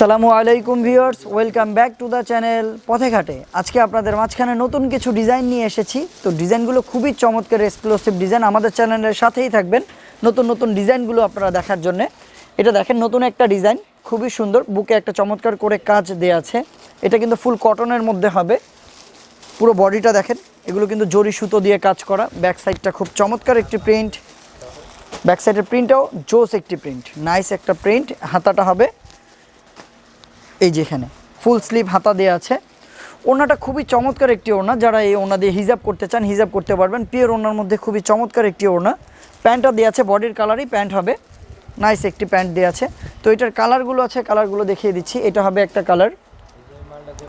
আসসালামু আলাইকুম viewers, welcome back to the channel পথে ঘাটে আজকে আপনাদের মাঝখানে নতুন কিছু ডিজাইন নিয়ে এসেছি। তো ডিজাইনগুলো খুবই চমৎকার এক্সক্লুসিভ ডিজাইন আমাদের চ্যানেলের সাথেই থাকবেন নতুন নতুন ডিজাইনগুলো আপনারা দেখার জন্য। এটা দেখেন, নতুন একটা ডিজাইন, খুবই সুন্দর, বুকে একটা চমৎকার করে কাজ দেওয়া আছে। এটা কিন্তু ফুল কটনের মধ্যে হবে। পুরো বডিটা দেখেন, এগুলো কিন্তু জরি সুতো দিয়ে কাজ করা। ব্যাক সাইডটা খুব চমৎকার একটি প্রিন্ট। ব্যাক সাইডের প্রিন্টটাও জোস একটি প্রিন্ট, নাইস একটা প্রিন্ট, হাতাটা হবে। এই যে এখানে ফুল স্লিভ হাতা দেওয়া আছে। ওনাটা খুবই চমৎকার একটি ওনা যারা এই ওনা দিয়ে হিজাব করতে চান, হিজাব করতে পারবেন। পিওর ওনার মধ্যে খুবই চমৎকার একটি ওনা প্যান্টটা দেওয়া আছে, বডির কালারই প্যান্ট হবে। নাইস একটি প্যান্ট দেওয়া আছে। তো এটার কালারগুলো আছে, কালারগুলো দেখিয়ে দিচ্ছি। এটা হবে একটা কালার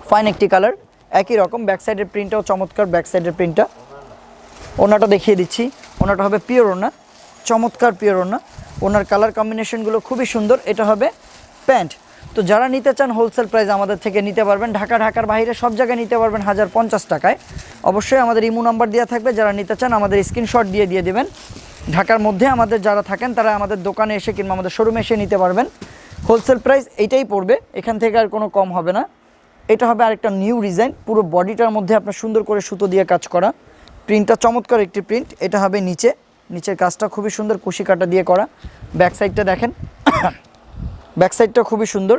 ফাইন একটি কালার। একই রকম ব্যাক সাইডের প্রিন্টটাও চমৎকার ব্যাক সাইডের প্রিন্টটা ওনাটা দেখিয়ে দিচ্ছি। ওনাটা হবে পিওর ওনা চমৎকার পিওর ওনা ওনার কালার কম্বিনেশনগুলো খুবই সুন্দর। এটা হবে প্যান্ট। তো যারা নিতে চান হোলসেল প্রাইস আমাদের থেকে নিতে পারবেন। ঢাকা, ঢাকার বাইরে সব জায়গায় নিতে পারবেন হাজার পঞ্চাশ টাকায়। অবশ্যই আমাদের ইমো নাম্বার দেওয়া থাকবে, যারা নিতে চান আমাদের স্ক্রিনশট দিয়ে দিয়ে দেবেন। ঢাকার মধ্যে আমাদের যারা থাকেন, তারা আমাদের দোকানে এসে কিংবা আমাদের শোরুমে এসে নিতে পারবেন। হোলসেল প্রাইস এইটাই পড়বে, এখান থেকে আর কোনো কম হবে না। এটা হবে আরেকটা নিউ ডিজাইন পুরো বডিটার মধ্যে আপনার সুন্দর করে সুতো দিয়ে কাজ করা। প্রিন্টটা চমৎকার একটি প্রিন্ট এটা হবে নিচে। নিচের কাজটা খুবই সুন্দর, কুশি কাটা দিয়ে করা। ব্যাক সাইডটা দেখেন। ব্যাক সাইডটা খুবই সুন্দর।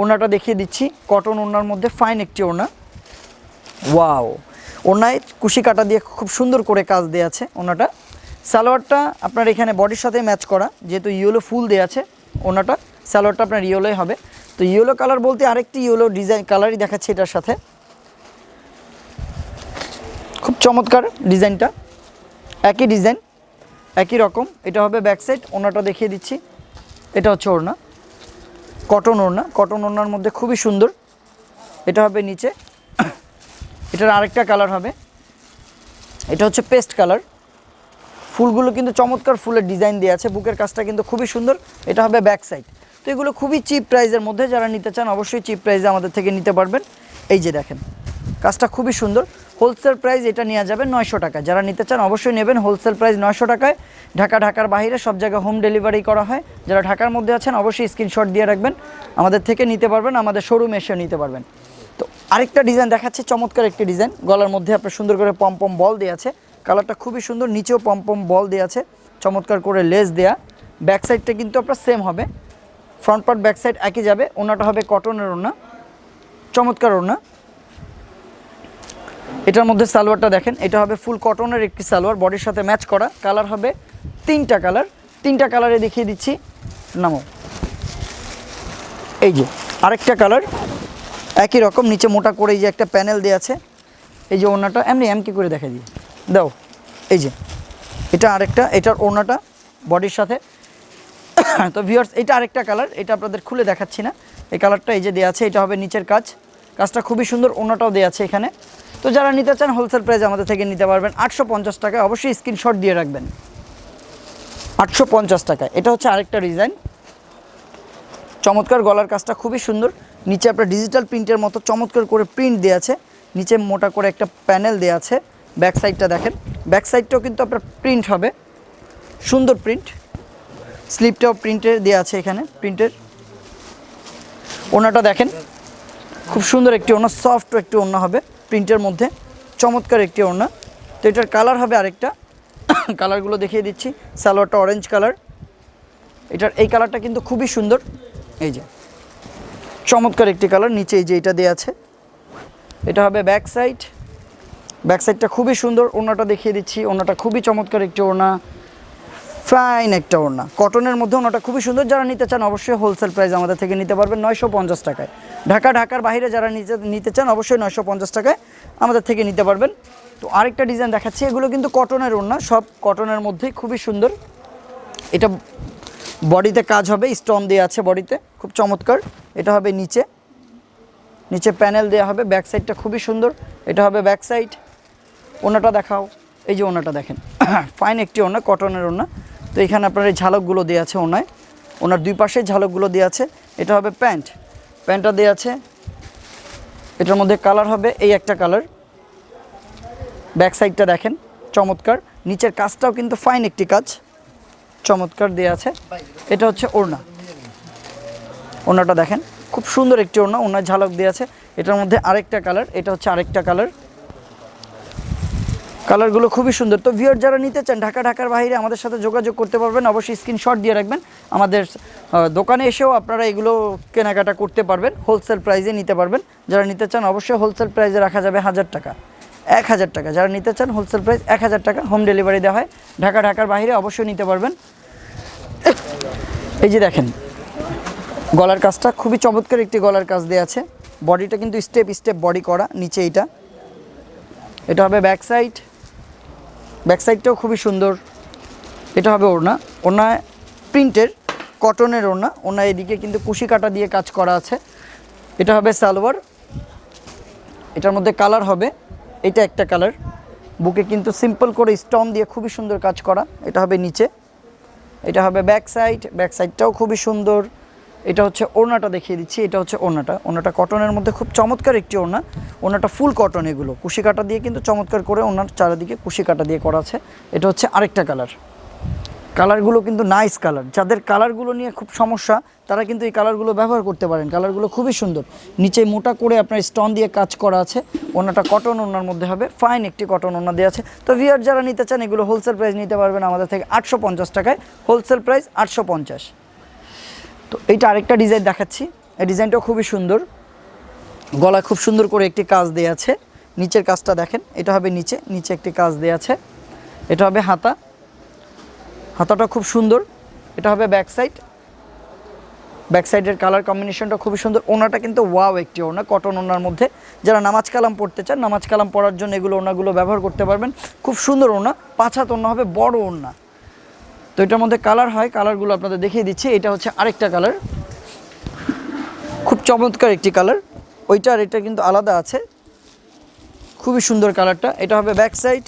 ওনাটা দেখিয়ে দিচ্ছি। কটন ওনার মধ্যে ফাইন একটি ওনা ওয়াও ওনায় কুশি কাটা দিয়ে খুব সুন্দর করে কাজ দেওয়া আছে ওনাটা সালোয়ারটা আপনার এখানে বডির সাথে ম্যাচ করা, যেহেতু ইয়েলো ফুল দেওয়া আছে ওনাটা সালোয়ারটা আপনার ইয়েলোই হবে। তো ইয়েলো কালার বলতে আরেকটি ইয়েলো ডিজাইন কালারই দেখাচ্ছে এটার সাথে। খুব চমৎকার ডিজাইনটা। একই ডিজাইন, একই রকম। এটা হবে ব্যাক সাইড ওনাটা দেখিয়ে দিচ্ছি। এটা হচ্ছে ওড়না। কটন ওড়না, কটন ওড়নার মধ্যে খুবই সুন্দর। এটা হবে নিচে। এটার আরেকটা কালার হবে। এটা হচ্ছে পেস্ট কালার। ফুলগুলো কিন্তু চমৎকার ফুলের ডিজাইন দেওয়া আছে। বুকের কাজটা কিন্তু খুবই সুন্দর। এটা হবে ব্যাক সাইড। তো এগুলো খুবই চিপ প্রাইজের মধ্যে যারা নিতে চান অবশ্যই চিপ প্রাইজে আমাদের থেকে নিতে পারবেন। এই যে দেখেন। কাজটা খুবই সুন্দর। হোলসেল প্রাইস এটা নেওয়া যাবে নয়শো টাকা যারা নিতে চান অবশ্যই নেবেন হোলসেল প্রাইস নয়শো টাকায়। ঢাকা, ঢাকার বাইরে সব জায়গায় হোম ডেলিভারি করা হয়। যারা ঢাকার মধ্যে আছেন অবশ্যই স্ক্রিনশট দিয়ে রাখবেন। আমাদের থেকে নিতে পারবেন, আমাদের শোরুমে এসে নিতে পারবেন। তো আরেকটা ডিজাইন দেখাচ্ছে, চমৎকার একটি ডিজাইন গলার মধ্যে আপনার সুন্দর করে পম পম বল দেওয়া আছে। কালারটা খুবই সুন্দর, নিচেও পম পম বল দেওয়া আছে। চমৎকার করে লেস দেয়া। ব্যাক সাইডটা কিন্তু আপনার সেম হবে। ফ্রন্ট পার্ট ব্যাক সাইড একই যাবে। ওনাটা হবে কটনের ওনা চমৎকার ওনা এটার মধ্যে সালোয়ারটা দেখেন, এটা হবে ফুল কটনের একটি সালোয়ার, বডির সাথে ম্যাচ করা। কালার হবে তিনটা কালার। তিনটা কালারে দেখিয়ে দিচ্ছি। নামো। এই যে, আরেকটা কালার। একই রকম, নিচে মোটা করে এই যে একটা প্যানেল দেওয়া আছে। এই যে ওনাটা এমনি এমকি করে দেখা দিই? দাও, এই যে, এটা আরেকটা, এটার ওনাটা বডির সাথে। তো ভিউয়ার্স এটা আরেকটা কালার, এটা আপনাদের খুলে দেখাচ্ছি না। এই কালারটা এই যে দেওয়া আছে, এটা হবে নিচের কাজ। কাজটা খুবই সুন্দর ওনাটাও দেওয়া আছে এখানে। তো যারা নিতে চান হোলসেল প্রাইস আমাদের থেকে নিতে পারবেন। আটশো পঞ্চাশ টাকায় অবশ্যই স্ক্রিনশট দিয়ে রাখবেন। আটশো পঞ্চাশ টাকায়। এটা হচ্ছে আরেকটা ডিজাইন চমৎকার গলার কাজটা খুবই সুন্দর। নিচে আপনার ডিজিটাল প্রিন্টের মতো চমৎকার করে প্রিন্ট দেওয়া আছে। নিচে মোটা করে একটা প্যানেল দেওয়া আছে। ব্যাক সাইডটা দেখেন। ব্যাক সাইডটাও কিন্তু আপনার প্রিন্ট হবে। সুন্দর প্রিন্ট স্লিপটাও প্রিন্টের দেওয়া আছে এখানে প্রিন্টের ওনাটা দেখেন। খুব সুন্দর একটি ওনা সফট একটি ওনা হবে। প্রিন্টের মধ্যে। চমৎকার একটি ওড়না। তো এটার কালার হবে আরেকটা। কালারগুলো দেখিয়ে দিচ্ছি। সালোয়ারটা অরেঞ্জ কালার এটার, এই কালারটা কিন্তু খুবই সুন্দর। এই যে। চমৎকার একটি কালার নিচে এই যে এটা দেওয়া আছে। এটা হবে ব্যাক সাইড ব্যাক সাইডটা খুবই সুন্দর। ওনাটা দেখিয়ে দিচ্ছি। ওনাটা খুবই চমৎকার একটি ওনা ফাইন একটা ওড়না। কটনের মধ্যে ওনাটা খুবই সুন্দর। যারা নিতে চান অবশ্যই হোলসেল প্রাইস আমাদের থেকে নিতে পারবেন নয়শো পঞ্চাশ টাকায়। ঢাকা, ঢাকার বাইরে যারা নিতে নিতে চান অবশ্যই নয়শো পঞ্চাশ টাকায় আমাদের থেকে নিতে পারবেন। তো আরেকটা ডিজাইন দেখাচ্ছি। এগুলো কিন্তু কটনের ওড়না। সব কটনের মধ্যেই খুবই সুন্দর। এটা বডিতে কাজ হবে স্টোন দেওয়া আছে বডিতে। খুব চমৎকার। এটা হবে নিচে। নিচে প্যানেল দেওয়া হবে। ব্যাক সাইডটা খুবই সুন্দর। এটা হবে ব্যাক সাইড ওনাটা দেখাও। এই যে ওনাটা দেখেন। ফাইন একটি ওনা কটনের ওনা তো এখানে আপনার এই ঝালকগুলো দেওয়া আছে ওনায়। ওনার দুই পাশে ঝালকগুলো দেওয়া আছে। এটা হবে প্যান্ট। প্যান্টটা দেওয়া আছে। এটার মধ্যে কালার হবে এই একটা কালার। ব্যাক সাইডটা দেখেন, চমৎকার। নিচের কাজটাও কিন্তু ফাইন একটি কাজ। চমৎকার দেওয়া আছে। এটা হচ্ছে ওড়না। ওড়নাটা দেখেন, খুব সুন্দর একটি ওড়না। ওনার ঝালক দেওয়া আছে। এটার মধ্যে আরেকটা কালার। এটা হচ্ছে আরেকটা কালার। কালারগুলো খুবই সুন্দর। তো ভিওর যারা নিতে চান, ঢাকা, ঢাকার বাইরে আমাদের সাথে যোগাযোগ করতে পারবেন। অবশ্যই স্ক্রিনশট দিয়ে রাখবেন। আমাদের দোকানে এসেও আপনারা এগুলো কেনাকাটা করতে পারবেন। হোলসেল প্রাইসে নিতে পারবেন। যারা নিতে চান, অবশ্যই হোলসেল প্রাইসে রাখা যাবে হাজার টাকা। এক হাজার টাকা। যারা নিতে চান হোলসেল প্রাইস এক হাজার টাকা। হোম ডেলিভারি দেওয়া হয়। ঢাকা, ঢাকার বাইরে অবশ্যই নিতে পারবেন। এই যে দেখেন, গলার কাজটা খুবই চমৎকার একটি গলার কাজ দেওয়া আছে। বডিটা কিন্তু স্টেপ স্টেপ বডি করা, নিচে এইটা। এটা হবে ব্যাক সাইড ব্যাক সাইডটাও খুবই সুন্দর। এটা হবে ওড়না। ওড়না প্রিন্টের, কটনের ওড়না। ওড়না এদিকে কিন্তু কুশি কাটা দিয়ে কাজ করা আছে। এটা হবে সালোয়ার। এটার মধ্যে কালার হবে। এটা একটা কালার। বুকে কিন্তু সিম্পল করে স্টোন দিয়ে খুবই সুন্দর কাজ করা। এটা হবে নিচে। এটা হবে ব্যাক সাইড ব্যাক সাইডটাও খুবই সুন্দর। এটা হচ্ছে ওড়নাটা দেখিয়ে দিচ্ছি, এটা হচ্ছে ওড়নাটা। ওড়নাটা কটনের মধ্যে খুব চমৎকার একটি ওড়না। ওড়নাটা ফুল কটন এগুলো। কুশি কাটা দিয়ে কিন্তু চমৎকার করে ওড়নার চারিদিকে কুশি কাটা দিয়ে করা আছে। এটা হচ্ছে আরেকটা কালার। কালারগুলো কিন্তু নাইস কালার। যাদের কালারগুলো নিয়ে খুব সমস্যা, তারা কিন্তু এই কালারগুলো ব্যবহার করতে পারেন। কালারগুলো খুবই সুন্দর। নিচে মোটা করে আপনার স্টোন দিয়ে কাজ করা আছে। ওনাটা কটন ওনার মধ্যে হবে। ফাইন একটি কটন ওনা দেওয়া আছে। তো ভিআর যারা নিতে চান, এগুলো হোলসেল প্রাইস নিতে পারবেন আমাদের থেকে আটশো পঞ্চাশ টাকায়। হোলসেল প্রাইস আটশো পঞ্চাশ। তো এইটা আরেকটা ডিজাইন দেখাচ্ছি। এই ডিজাইনটাও খুবই সুন্দর। গলায় খুব সুন্দর করে একটি কাজ দেওয়া আছে। নিচের কাজটা দেখেন, এটা হবে নিচে নিচে একটি কাজ দেওয়া আছে। এটা হবে হাতা। হাতাটা খুব সুন্দর। এটা হবে ব্যাক সাইড ব্যাক সাইডের কালার কম্বিনেশনটা খুবই সুন্দর। ওনাটা কিন্তু ওয়াও একটি ওনা কটন ওনার মধ্যে। যারা নামাজ কালাম পড়তে চান, নামাজ কালাম পড়ার জন্য এগুলো ওনাগুলো ব্যবহার করতে পারবেন। খুব সুন্দর ওনা, পাঁচ হাত ওনা হবে, বড় ওনা। তো এটার মধ্যে কালার হয় কালারগুলো আপনাদের দেখিয়ে দিচ্ছি। এটা হচ্ছে আরেকটা কালার খুব চমৎকার একটি কালার ওইটা আর এটা কিন্তু আলাদা আছে। খুবই সুন্দর কালারটা এটা হবে ব্যাক সাইড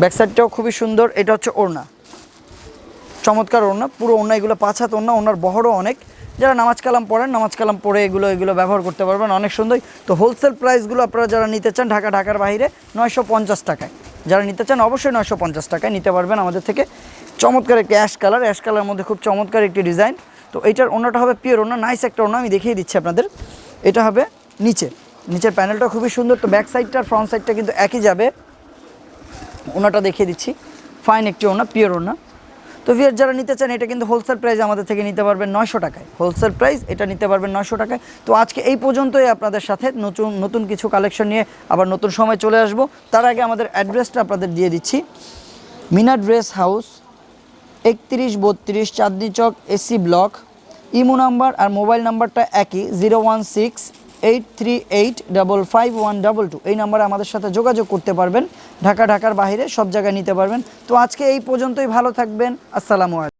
ব্যাক সাইডটাও খুবই সুন্দর। এটা হচ্ছে ওড়না। চমৎকার ওড়না। পুরো ওড়না এগুলো পাঁচ হাত ওড়না। ওনার বহরও অনেক। যারা নামাজ কালাম পড়েন, নামাজ কালাম পড়ে এগুলো এগুলো ব্যবহার করতে পারবেন। অনেক সুন্দর তো হোলসেল প্রাইসগুলো আপনারা যারা নিতে চান ঢাকা, ঢাকার বাইরে, নয়শো পঞ্চাশ টাকায়। যারা নিতে চান অবশ্যই নয়শো পঞ্চাশ টাকায় নিতে পারবেন আমাদের থেকে। চমৎকার একটি অ্যাশ কালার, অ্যাশ কালারের মধ্যে খুব চমৎকার একটি ডিজাইন। তো এইটার ওনাটা হবে পিওর ওনা, নাইস একটা ওনা আমি দেখিয়ে দিচ্ছি আপনাদের। এটা হবে নিচে। নিচের প্যানেলটা খুবই সুন্দর, তো ব্যাক সাইডটা ফ্রন্ট সাইডটা কিন্তু একই যাবে। ওনাটা দেখিয়ে দিচ্ছি। ফাইন একটি ওনা, পিওর ওনা। তো ভিয়ার যারা নিতে চান, এটা কিন্তু হোলসেল প্রাইস আমাদের থেকে নিতে পারবেন নয়শো টাকায়। হোলসেল প্রাইস এটা নিতে পারবেন নয়শো টাকায়। তো আজকে এই পর্যন্তই আপনাদের সাথে। নতুন নতুন কিছু কালেকশন নিয়ে আবার নতুন সময় চলে আসব। তার আগে আমাদের অ্যাড্রেসটা আপনাদের দিয়ে দিচ্ছি। মিনা ড্রেস হাউস, একত্রিশ বত্রিশ Chandni Chowk, AC block. Imo number আর মোবাইল নাম্বারটা একই, zero one six eight three eight double five one double two. এই নাম্বারে আমাদের সাথে যোগাযোগ করতে পারবেন। ঢাকা, ঢাকার বাইরে সব জায়গায় নিতে পারবেন। তো আজকে এই পর্যন্তই, ভালো থাকবেন। আসসালামু আলাইকুম।